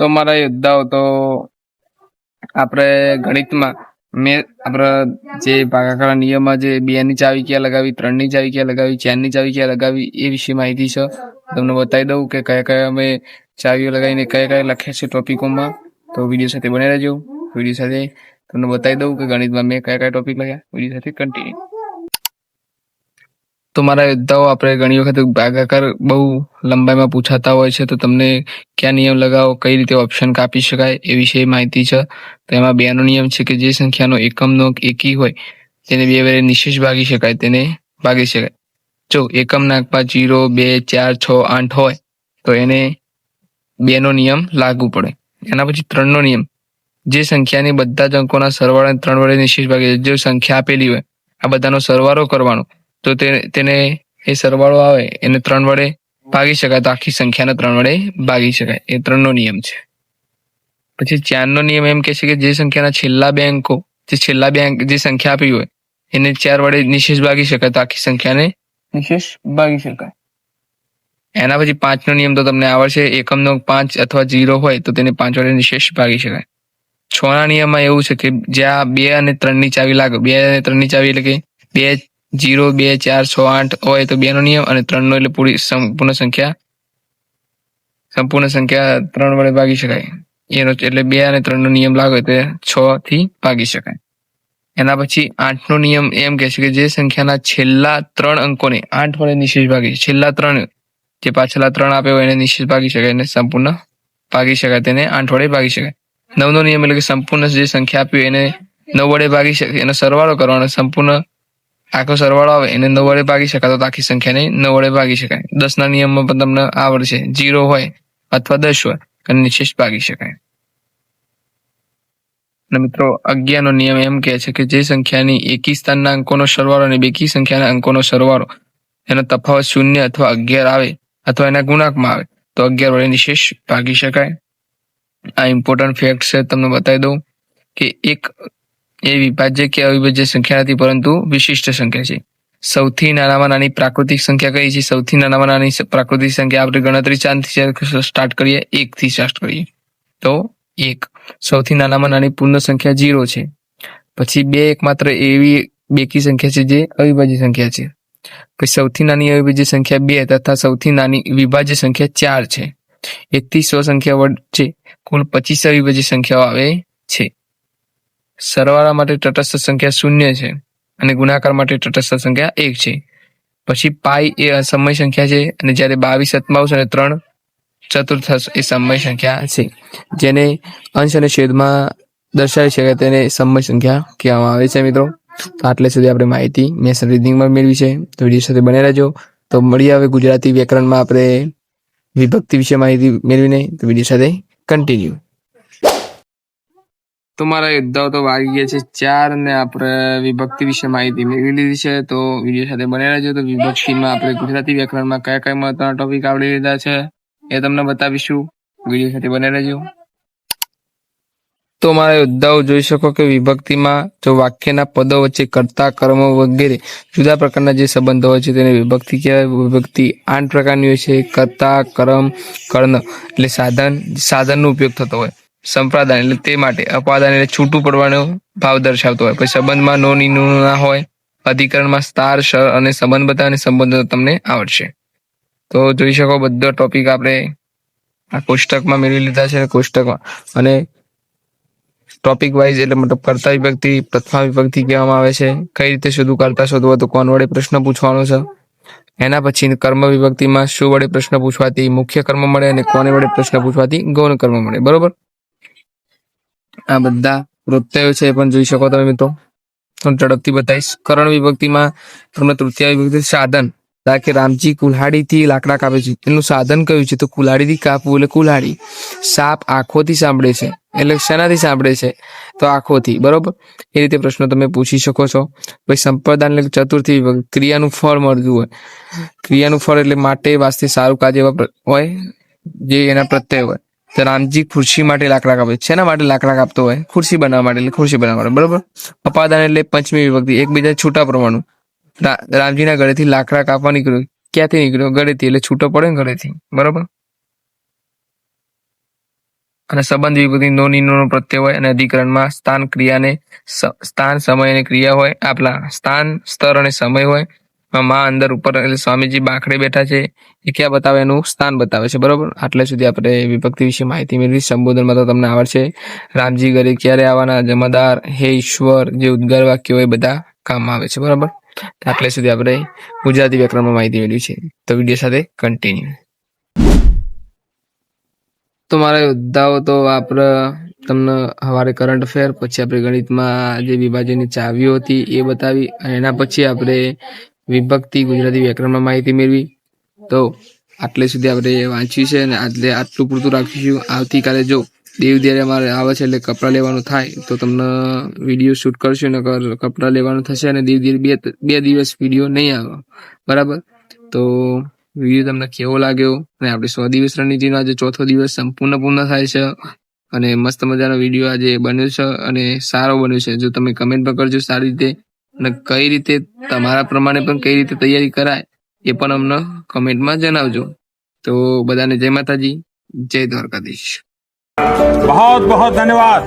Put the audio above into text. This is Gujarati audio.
તો મારા યોદ્ધાઓ તો આપણે ગણિતમાં મેં આપણા જે ભાગાકારના નિયમમાં જે બે ની ચાવી ક્યાં લગાવી ત્રણની ચાવી ક્યાં લગાવી ચારની ચાવી ક્યાં લગાવી એ વિશે માહિતી છે. તમને બતાવી દઉં કે કયા કયા અમે ચાવીઓ લગાવીને કયા કયા લખ્યા છે ટોપિકોમાં. તો વીડિયો સાથે બને રહેજો. વીડિયો સાથે તમને બતાવી દઉં કે ગણિતમાં મેં કયા કયા ટોપિક લખ્યા. વીડિયો સાથે કન્ટિન્યુ તો મારા યોદ્ધાઓ આપણે ઘણી વખત ભાગાકાર બહુ લંબાઈમાં પૂછાતા હોય છે, તો તમને કયા નિયમ લગાવો, કઈ રીતે ઓપ્શન કાપી શકાય એ વિશે માહિતી છે. તો એમાં બેનો નિયમ છે કે જે સંખ્યાનો એકમનો એકી હોય, તેને બે વડે નિશેષ ભાગી શકાય, તેને ભાગી શકાય. જો એકમ નાખવા જીરો, બે, ચાર, છ, આઠ હોય, તો એને બેનો નિયમ લાગુ પડે. એના પછી ત્રણનો નિયમ. જે સંખ્યાની બધા જ અંકોના સરવાળા ત્રણ વડે નિશેષ ભાગે જે સંખ્યા આપેલી હોય, આ બધાનો સરવાળો કરવાનો. તો તેને એ સરવાળો આવે, એને ત્રણ વડે ભાગી શકાય તો આખી સંખ્યાને ત્રણ વડે ભાગી શકાય. એ ત્રણનો નિયમ છે. પછી ચારનો નિયમ એમ કહે છે કે જે સંખ્યાના છેલ્લા બે અંકો જે છેલ્લા બે અંક જે સંખ્યા આપી હોય, એને ચાર વડે નિશેષ ભાગી શકાય તો આખી સંખ્યાને નિશેષ ભાગી શકાય. એના પછી પાંચનો નિયમ તો તમને આવડશે, એકમનો પાંચ અથવા જીરો હોય તો તેને પાંચ વડે નિશેષ ભાગી શકાય. છ ના નિયમમાં એવું છે કે જ્યાં બે અને ત્રણની ચાવી લાગે, બે અને ત્રણની ચાવી એટલે કે બે જીરો, બે, ચાર, છ, આઠ હોય તો બે નો નિયમ અને ત્રણ નો એટલે પૂરી સંપૂર્ણ સંખ્યા. સંપૂર્ણ સંખ્યા ત્રણ વડે ભાગી શકાય. એનો એટલે બે અને ત્રણ નો નિયમ લાગે તો છ થી ભાગી શકાય. એના પછી આઠ નો નિયમ એમ કહે છે કે જે સંખ્યાના છેલ્લા ત્રણ અંકોને આઠ વડે નિશેષ ભાગી, છેલ્લા ત્રણ જે પાછલા ત્રણ આપ્યો હોય એને નિશેષ ભાગી શકાય એને સંપૂર્ણ ભાગી શકાય તેને આઠ વડે ભાગી શકાય. નવનો નિયમ એટલે કે સંપૂર્ણ જે સંખ્યા આપી એને નવ વડે ભાગી શકે એનો સરવાળો કરવાનો સંપૂર્ણ આખો સરવાળો આવે, એને નવ વડે ભાગી શકાય, તો આખી સંખ્યાને નવ વડે ભાગી શકાય. દસના નિયમમાં પણ તમને આવડશે. જીરો હોય અથવા દસ હોય, અને નિશેષ ભાગી શકાય. મિત્રો, અગિયારનો નિયમ એમ કહે છે કે જે સંખ્યાની એકી સ્થાનના અંકોનો સરવાળો અને બેકી સંખ્યાના અંકોનો સરવાળો, એનો તફાવત શૂન્ય અથવા અગિયાર આવે અથવા એના ગુણાંકમાં આવે, તો અગિયાર વડે નિશેષ ભાગી શકાય. આ ઇમ્પોર્ટન્ટ ફેક્ટ છે, તમને બતાવી દઉં કે એક એ વિભાજ્ય કે અવિભાજ્ય સંખ્યા નથી, પરંતુ વિશિષ્ટ સંખ્યા છે. સૌથી નાનામાં નાની પ્રાકૃતિક સંખ્યા કઈ છે? સૌથી નાનામાં નાની પ્રાકૃતિક સંખ્યા આપણે ગણતરી ચાંદથી સ્ટાર્ટ કરીએ એક થી સ્ટાર્ટ કરીએ. તો એક. સૌથી નાનામાં નાની પૂર્ણ સંખ્યા જીરો છે. પછી બે એક માત્ર એવી બેકી સંખ્યા છે જે અવિભાજ્ય સંખ્યા છે. પછી સૌથી નાની અવિભાજ્ય સંખ્યા બે તથા સૌથી નાની વિભાજ્ય સંખ્યા ચાર છે. એકથી સો સંખ્યા વચ્ચે કુલ પચીસ અવિભાજ્ય સંખ્યાઓ આવે છે. સરવાળા માટે તટસ્થ સંખ્યા શૂન્ય છે અને ગુણાકાર માટે તટસ્થ સંખ્યા એક છે. પછી પાઈ એ અસમય સંખ્યા છે અને જ્યારે બાવીસ સત્તાવીસ અને ત્રણ ચતુર્થાંશ એ સમય સંખ્યા છે. જેને અંશ અને છેદમાં દર્શાવી શકાય તેને સમય સંખ્યા કહેવામાં આવે છે મિત્રો. તો આટલે સુધી આપણે માહિતી મેં રીડિંગમાં મેળવી છે. તો વીડિયો સાથે બને રહેજો. તો મળીએ હવે ગુજરાતી વ્યાકરણમાં આપણે વિભક્તિ વિશે માહિતી મેળવીને. તો વીડિયો સાથે કન્ટિન્યુ તો મારા યોદ્ધાઓ તો વાગી ગયા છે ચાર ને આપણે વિભક્તિ વિશે માહિતી મેળવી લીધી છે. તો વીડિયો સાથે બને રહેજો. તો વિભક્તિમાં આપણે ગુજરાતી વ્યાકરણમાં કયા કયા મહત્વના ટોપિક આવડી લીધા છે એ તમને બતાવીશું. વીડિયો સાથે બને રહેજો. તો મારા યોદ્ધાઓ જોઈ શકો કે વિભક્તિમાં જો વાક્યના પદો વચ્ચે કર્તા કર્મો વગેરે જુદા પ્રકારના જે સંબંધો હોય છે તેને વિભક્તિ કહેવાય. વિભક્તિ આઠ પ્રકારની હોય છે. કર્તા, કર્મ, કર્ણ એટલે સાધન. સાધનનો ઉપયોગ થતો હોય. સંપ્રદાન એટલે તે માટે અપાદાન એટલે છૂટું પડવાનો ભાવ દર્શાવતો હોય. પછી સંબંધમાં નો ની નો હોય, અધિકરણમાં સ્ટાર સર અને સંબંધ બધા અને સંબંધો તમને આવડશે. તો જોઈ શકો બધો ટોપિક આપણે આ કોષ્ટકમાં મેળવી લીધા છે, કોષ્ટકમાં. અને ટોપિક વાઇઝ એટલે મતલબ કરતા વિભક્તિ, પ્રથમા વિભક્તિ કહેવામાં આવે છે. કઈ રીતે શોધવું, કરતા શોધવો તો કોણ વડે પ્રશ્ન પૂછવાનો છે? એના પછી કર્મ વિભક્તિમાં શું વડે પ્રશ્ન પૂછવાથી મુખ્ય કર્મ મળે અને કોને વડે પ્રશ્ન પૂછવાથી ગૌણ કર્મ મળે. બરોબર? આ બધા વૃત્તયો છે એ પણ જોઈ શકો તમે મિત્રો. ઝડપથી બતાવીશ. કરણ વિભક્તિમાં તમને તૃતીય વિભક્તિ સાધન. કે રામજી કુલ્હાડીથી લાકડા કાપે છે. એનું સાધન કયું છે? તો કુલ્હાડીથી કાપવું એટલે કુલ્હાડી. સાપ આંખોથી સાંભળે છે. એટલે શેનાથી સાંભળે છે? તો આંખોથી. બરોબર? એ રીતે પ્રશ્નો તમે પૂછી શકો છો. પછી સંપ્રદાન એટલે ચતુર્થી ક્રિયાનું ફળ મળતું હોય. ક્રિયાનું ફળ એટલે માટે, વાસ્તે સારું કાર્ય એવા હોય, જે એના પ્રત્યય હોય. તો રામજી ખુરશી માટે લાકડા કાપે શેના માટે લાકડા કાપતો હોય? ખુરશી બનાવવા માટે એટલે ખુરશી બનાવવા માટે બરોબર? અપાદાન એટલે પંચમી વિભક્તિ એકબીજા છૂટા રા- રામજીના ગળેથી લાકડા કાપવા નીકળ્યો. ક્યાંથી નીકળ્યો? ગળેથી, એટલે છૂટો પડે ને ગળેથી, બરોબર? અને સંબંધ વિભક્તિ નો નોનો પ્રત્યય હોય અને અધિકરણમાં સ્થાન ક્રિયાને સ્થાન, સમય અને ક્રિયા હોય. આપલા સ્થાન, સ્તર અને સમય હોય. માં અંદર ઉપર એટલે સ્વામીજી બાંખડે બેઠા છે. એ ક્યાં બતાવે? એનું સ્થાન બતાવે છે, બરોબર? આટલે સુધી આપણે વિભક્તિ વિશે માહિતી મેળવી. સંબોધનમાં તો તમને આવડશે. રામજી ઘરે ક્યારે આવવાના? જમાદાર, હે ઈશ્વર, જે ઉદ્ગાર વાક્યો એ બધા કામમાં આવે છે, બરાબર? આટલે સુધી આપણે ગુજરાતી વ્યાકરણમાં માહિતી મેળવી છે. તો વીડિયો સાથે કન્ટિન્યુ તો મારા યોદ્ધાઓ તો આપણે તમને સવારે કરંટ અફેર પછી આપણે ગણિતમાં જે વિભાજનની ચાવીઓ હતી એ બતાવી અને એના પછી આપણે વિભક્તિ ગુજરાતી વ્યાકરણમાં માહિતી મેળવી. તો આટલે સુધી આપણે વાંચ્યું છે અને આટલે આટલું પૂરતું રાખીશું. આવતીકાલે જો દેવ જ્યારે અમારે આવે છે એટલે કપડાં લેવાનું થાય, તો તમને વીડિયો શૂટ કરશું ને કપડાં લેવાનું થશે અને દેવ દિવસ બે બે દિવસ વીડિયો નહીં આવે. બરાબર? તો વીડિયો તમને કેવો લાગ્યો? અને આપણે સો દિવસ રણનીતિનો આજે ચોથો દિવસ સંપૂર્ણ પૂર્ણ થાય છે. અને મસ્ત મજાનો વીડિયો આજે બન્યો છે અને સારો બન્યો છે. જો તમે કમેન્ટ પણ કરજો સારી રીતે. અને કઈ રીતે તમારા પ્રમાણે પણ કઈ રીતે તૈયારી કરાય એ પણ અમને કમેન્ટમાં જણાવજો. તો બધાને જય માતાજી, જય દ્વારકાધીશ. બહુ બહુ ધન્યવાદ